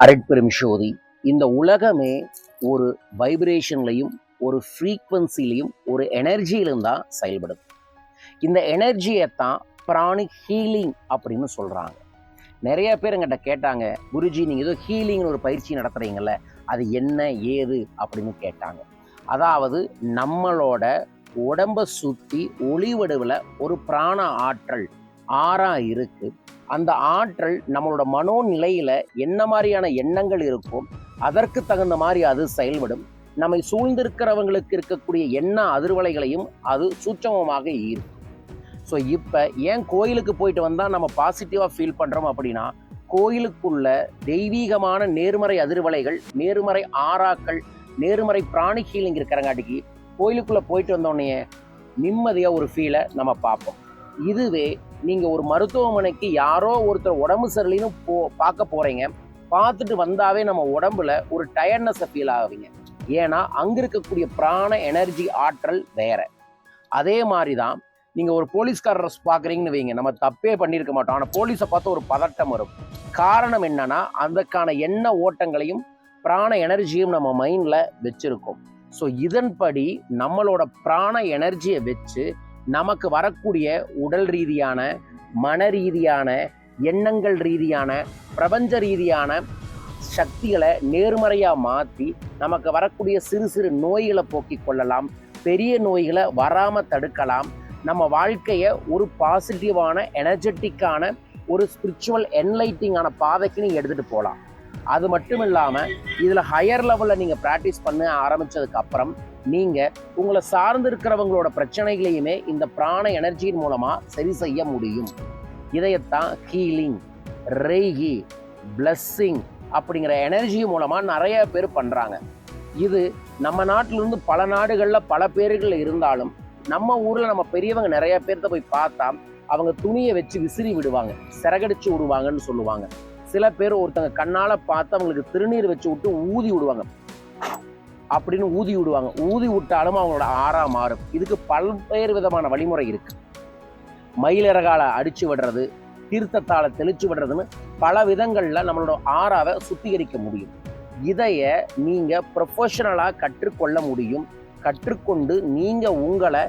அருட்பெரும் ஷோதி இந்த உலகமே ஒரு வைப்ரேஷன்லையும் ஒரு ஃப்ரீக்வன்சிலையும் ஒரு எனர்ஜியிலும் தான் செயல்படுது. இந்த எனர்ஜியை தான் பிராணிக் ஹீலிங் அப்படின்னு சொல்கிறாங்க நிறைய பேர் எங்கிட்ட கேட்டாங்க குருஜி நீங்கள் ஏதோ ஹீலிங்னு ஒரு பயிற்சி நடத்துகிறீங்கள அது என்ன ஏது அப்படின்னு கேட்டாங்க. அதாவது நம்மளோட உடம்பை சுற்றி ஒளிவடுவில் ஒரு பிராண ஆற்றல் ஆறா இருக்கு. அந்த ஆற்றல் நம்மளோட மனோநிலையில என்ன மாதிரியான எண்ணங்கள் இருக்கும் அதற்கு தகுந்த மாதிரி அது செயல்படும். நம்மை சூழ்ந்திருக்கிறவங்களுக்கு இருக்கக்கூடிய எண்ண அதிர்வலைகளையும் அது சூட்சமமாக ஈர்க்கும். ஸோ இப்போ ஏன் கோயிலுக்கு போயிட்டு வந்தால் நம்ம பாசிட்டிவாக ஃபீல் பண்ணுறோம் அப்படின்னா கோயிலுக்குள்ள தெய்வீகமான நேர்மறை அதிர்வலைகள் நேர்மறை ஆறாக்கள் நேர்மறை பிராணி ஹீலிங் இருக்கிறங்காட்டிக்கு கோயிலுக்குள்ளே போயிட்டு வந்தோடனே நிம்மதியாக ஒரு ஃபீலை நம்ம பார்ப்போம். இதுவே நீங்கள் ஒரு மருத்துவமனைக்கு யாரோ ஒருத்தர் உடம்பு சரியில்லைன்னு போ பார்க்க போகிறீங்க பார்த்துட்டு வந்தாவே நம்ம உடம்புல ஒரு டயர்ட்னஸை ஃபீல் ஆகுவீங்க. ஏன்னா அங்கே இருக்கக்கூடிய பிராண எனர்ஜி ஆற்றல் வேற. அதே மாதிரி தான் நீங்கள் ஒரு போலீஸ்காரரை பார்க்குறீங்கன்னு வைங்க. நம்ம தப்பே பண்ணியிருக்க மாட்டோம். ஆனால் போலீஸை பார்த்து ஒரு பதட்டம் வரும். காரணம் என்னன்னா அதற்கான எண்ண ஓட்டங்களையும் பிராண எனர்ஜியும் நம்ம மைண்டில் வச்சுருக்கோம். ஸோ இதன்படி நம்மளோட பிராண எனர்ஜியை வச்சு நமக்கு வரக்கூடிய உடல் ரீதியான மன ரீதியான எண்ணங்கள் ரீதியான பிரபஞ்ச ரீதியான சக்திகளை நேர்மறையாக மாற்றி நமக்கு வரக்கூடிய சிறு சிறு நோய்களை போக்கிக் கொள்ளலாம். பெரிய நோய்களை வராமல் தடுக்கலாம். நம்ம வாழ்க்கையை ஒரு பாசிட்டிவான எனர்ஜெட்டிக்கான ஒரு ஸ்பிரிச்சுவல் என்லைட்டிங்கான பாதைக்கு நீங்கள் எடுத்துகிட்டு போகலாம் அது மட்டும் இல்லாமல் இதில் ஹையர் லெவலில் நீங்கள் ப்ராக்டிஸ் பண்ண ஆரம்பித்ததுக்கு அப்புறம் நீங்கள் உங்களை சார்ந்து இருக்கிறவங்களோட பிரச்சனைகளையுமே இந்த பிராண எனர்ஜியின் மூலமாக சரி செய்ய முடியும். இதையத்தான் ஹீலிங் ரெய்கி பிளஸ்ஸிங் அப்படிங்கிற எனர்ஜி மூலமாக நிறைய பேர் பண்ணுறாங்க இது நம்ம நாட்டிலிருந்து பல நாடுகளில் பல பேர்கள் இருந்தாலும் நம்ம ஊரில் நம்ம பெரியவங்க நிறைய பேர்த்த போய் பார்த்தா அவங்க துணியை வச்சு விசிறி விடுவாங்க சிறகடிச்சு விடுவாங்கன்னு சொல்லுவாங்க. சில பேர் ஒருத்தங்க கண்ணால் பார்த்து அவங்களுக்கு திருநீர் வச்சு விட்டு ஊதி விடுவாங்க. அப்படின்னு ஊதி விடுவாங்க. ஊதி விட்டாலும் அவங்களோட ஆறா மாறும். இதுக்கு பல்வேறு விதமான வழிமுறை இருக்கு. மயிலிறகால அடிச்சு விடுறது தீர்த்தத்தால தெளிச்சு விடுறதுன்னு பல விதங்கள்ல நம்மளோட ஆறாவை சுத்திகரிக்க முடியும். இதைய நீங்க ப்ரொஃபஷனலாக கற்றுக்கொள்ள முடியும். கற்றுக்கொண்டு நீங்க உங்களை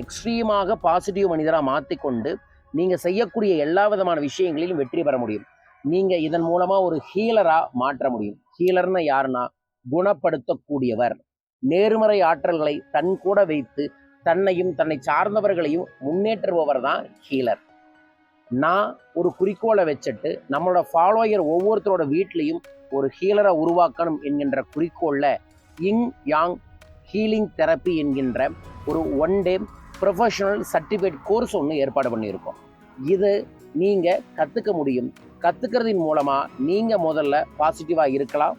எக்ஸ்ட்ரீமாக பாசிட்டிவ் மனிதராக மாற்றிக்கொண்டு நீங்க செய்யக்கூடிய எல்லா விதமான விஷயங்களிலும் வெற்றி பெற முடியும். நீங்க இதன் மூலமா ஒரு ஹீலரா மாற்ற முடியும். ஹீலர்னு யாருன்னா குணப்படுத்தக்கூடியவர். நேர்மறை ஆற்றல்களை தன் கூட வைத்து தன்னையும் தன்னை சார்ந்தவர்களையும் முன்னேற்றுபவர் தான் ஹீலர் நான் ஒரு குறிக்கோளை வச்சுட்டு நம்மளோட ஃபாலோயர் ஒவ்வொருத்தரோட வீட்லேயும் ஒரு ஹீலரை உருவாக்கணும் என்கின்ற குறிக்கோளில் இங் யாங் ஹீலிங் தெரப்பி என்கின்ற ஒரு one day professional certificate course ஒன்று ஏற்பாடு பண்ணியிருக்கோம். இது நீங்கள் கற்றுக்க முடியும். கற்றுக்கிறதின் மூலமாக நீங்கள் முதல்ல பாசிட்டிவாக இருக்கலாம்.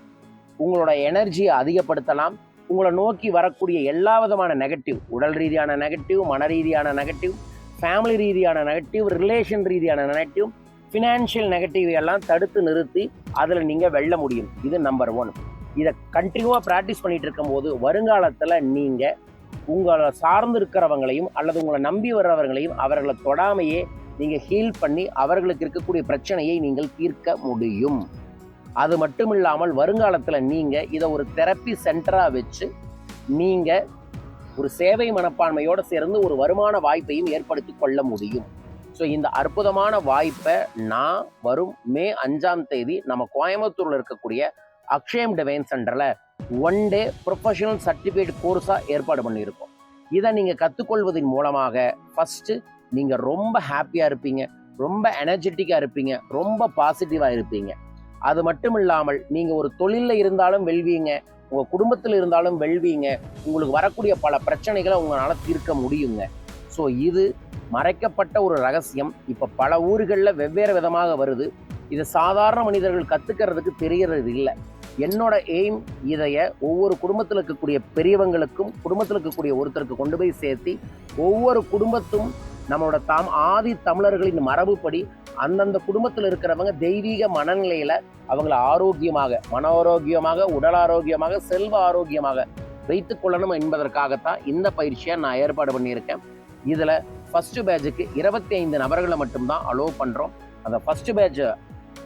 உங்களோட எனர்ஜியை அதிகப்படுத்தலாம். உங்களை நோக்கி வரக்கூடிய எல்லா விதமான நெகட்டிவ் உடல் ரீதியான நெகட்டிவ் மன ரீதியான நெகட்டிவ் ஃபேமிலி ரீதியான நெகட்டிவ் ரிலேஷன் ரீதியான நெகட்டிவ் ஃபினான்ஷியல் நெகட்டிவ் எல்லாம் தடுத்து நிறுத்தி அதில் நீங்கள் வெல்ல முடியும். இது நம்பர் ஒன் இதை கண்டினியூவாக ப்ராக்டிஸ் பண்ணிட்டு இருக்கும்போது வருங்காலத்தில் நீங்கள் உங்களை சார்ந்து இருக்கிறவங்களையும் அல்லது உங்களை நம்பி வர்றவங்களையும் அவர்களை தொடாமையே நீங்கள் ஹீல் பண்ணி அவர்களுக்கு இருக்கக்கூடிய பிரச்சனையை நீங்கள் தீர்க்க முடியும். அது மட்டும் இல்லாமல் வருங்காலத்தில் நீங்கள் இதை ஒரு தெரப்பி சென்டராக வச்சு நீங்கள் ஒரு சேவை மனப்பான்மையோடு சேர்ந்து ஒரு வருமான வாய்ப்பையும் ஏற்படுத்தி கொள்ள முடியும். ஸோ இந்த அற்புதமான வாய்ப்பை நான் வரும் மே அஞ்சாம் தேதி நம்ம கோயம்புத்தூரில் இருக்கக்கூடிய அக்ஷயம் டிவைன் சென்டரில் ஒன் டே ப்ரொஃபஷனல் சர்டிஃபிகேட் கோர்ஸாக ஏற்பாடு பண்ணியிருக்கோம். இதை நீங்கள் கற்றுக்கொள்வதன் மூலமாக ஃபஸ்ட்டு நீங்கள் ரொம்ப ஹாப்பியாக இருப்பீங்க ரொம்ப எனர்ஜெட்டிக்காக இருப்பீங்க ரொம்ப பாசிட்டிவாக இருப்பீங்க. அது மட்டும் இல்லாமல் நீங்கள் ஒரு தொழிலில் இருந்தாலும் வெல்வீங்க உங்கள் குடும்பத்தில் இருந்தாலும் வெல்வீங்க உங்களுக்கு வரக்கூடிய பல பிரச்சனைகளை உங்களால் தீர்க்க முடியுங்க. ஸோ இது மறைக்கப்பட்ட ஒரு ரகசியம். இப்போ பல ஊர்களில் வெவ்வேறு விதமாக வருது. இது சாதாரண மனிதர்கள் கற்றுக்கிறதுக்கு தெரிகிறது இல்லை. என்னோட எய்ம் இதைய ஒவ்வொரு குடும்பத்தில் இருக்கக்கூடிய பெரியவங்களுக்கும் குடும்பத்தில் இருக்கக்கூடிய ஒருத்தருக்கு கொண்டு போய் சேர்த்து ஒவ்வொரு குடும்பத்தும் நம்மளோட தாம் ஆதி தமிழர்களின் மரபுப்படி அந்தந்த குடும்பத்தில் இருக்கிறவங்க தெய்வீக மனநிலையில அவங்கள ஆரோக்கியமாக மன ஆரோக்கியமாக உடல் ஆரோக்கியமாக செல்வ ஆரோக்கியமாக வைத்துக் கொள்ளணும் என்பதற்காகத்தான் இந்த பயிற்சியை நான் ஏற்பாடு பண்ணியிருக்கேன். இதில் ஃபர்ஸ்ட் பேட்சுக்கு இருபத்தி ஐந்து நபர்களை மட்டும்தான் அலோவ் பண்ணுறோம் அந்த ஃபர்ஸ்ட் பேட்ச்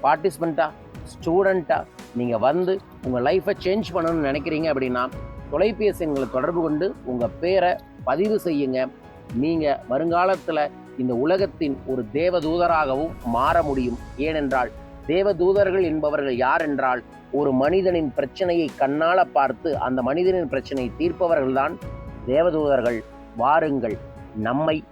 பார்ட்டிசிபெண்ட்டாக ஸ்டூடெண்ட்டாக நீங்கள் வந்து உங்கள் லைஃப்பை சேஞ்ச் பண்ணணும்னு நினைக்கிறீங்க அப்படின்னா தொலைபேசி எங்களை தொடர்பு கொண்டு உங்கள் பேரை பதிவு செய்யுங்க. நீங்கள் வருங்காலத்தில் இந்த உலகத்தின் ஒரு தேவதூதராகவும் மாற முடியும். ஏனென்றால் தேவதூதர்கள் என்பவர்கள் யார் என்றால் ஒரு மனிதனின் பிரச்சனையை கண்ணால பார்த்து அந்த மனிதனின் பிரச்சனையை தீர்ப்பவர்கள்தான் தேவதூதர்கள். வாருங்கள் நம்மை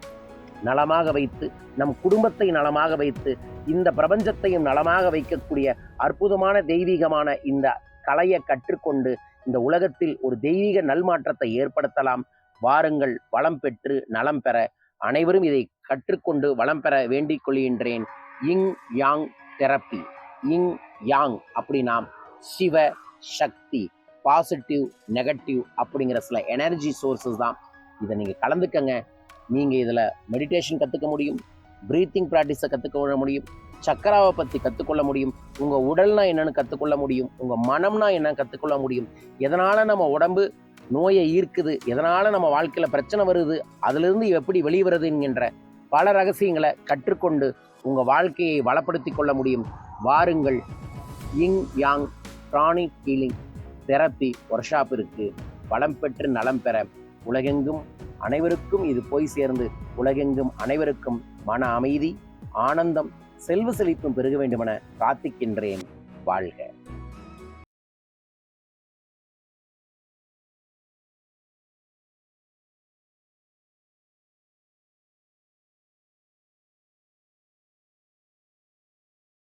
நலமாக வைத்து நம் குடும்பத்தை நலமாக வைத்து இந்த பிரபஞ்சத்தையும் நலமாக வைக்கக்கூடிய அற்புதமான தெய்வீகமான இந்த கலையை கற்றுக்கொண்டு இந்த உலகத்தில் ஒரு தெய்வீக நல்மாற்றத்தை ஏற்படுத்தலாம். வாருங்கள் வளம் பெற்று நலம் பெற. அனைவரும் இதை கற்றுக்கொண்டு வளம் பெற வேண்டிக் கொள்கின்றேன். இங் யாங் தெரப்பி இங் யாங் அப்படின்னா சிவ சக்தி பாசிட்டிவ் நெகட்டிவ் அப்படிங்கிற சில எனர்ஜி சோர்சஸ் தான். இதை நீங்கள் கலந்துக்கங்க. நீங்கள் இதில் மெடிடேஷன் கற்றுக்க முடியும் ப்ரீத்திங் ப்ராக்டிஸை கற்றுக்கொள்ள முடியும் சக்கராவை பற்றி கற்றுக்கொள்ள முடியும் உங்கள் உடல்னா என்னென்னு கற்றுக்கொள்ள முடியும் உங்கள் மனம்னா என்னன்னு கற்றுக்கொள்ள முடியும். எதனால் நம்ம உடம்பு நோயை ஈர்க்குது. எதனால் நம்ம வாழ்க்கையில் பிரச்சனை வருது? அதிலிருந்து எப்படி வெளிவருது என்கின்ற பல ரகசியங்களை கற்றுக்கொண்டு உங்கள் வாழ்க்கையை வளப்படுத்தி கொள்ள முடியும். வாருங்கள். Yin yang pranic healing therapy work ஷாப்பிற்கு வளம் பெற்று நலம் பெற. உலகெங்கும் அனைவருக்கும் இது போய் சேர்ந்து உலகெங்கும் அனைவருக்கும் மன அமைதி ஆனந்தம் செல்வ செழிப்பும் பெருக வேண்டுமென பிரார்த்திக்கின்றேன். வாழ்க.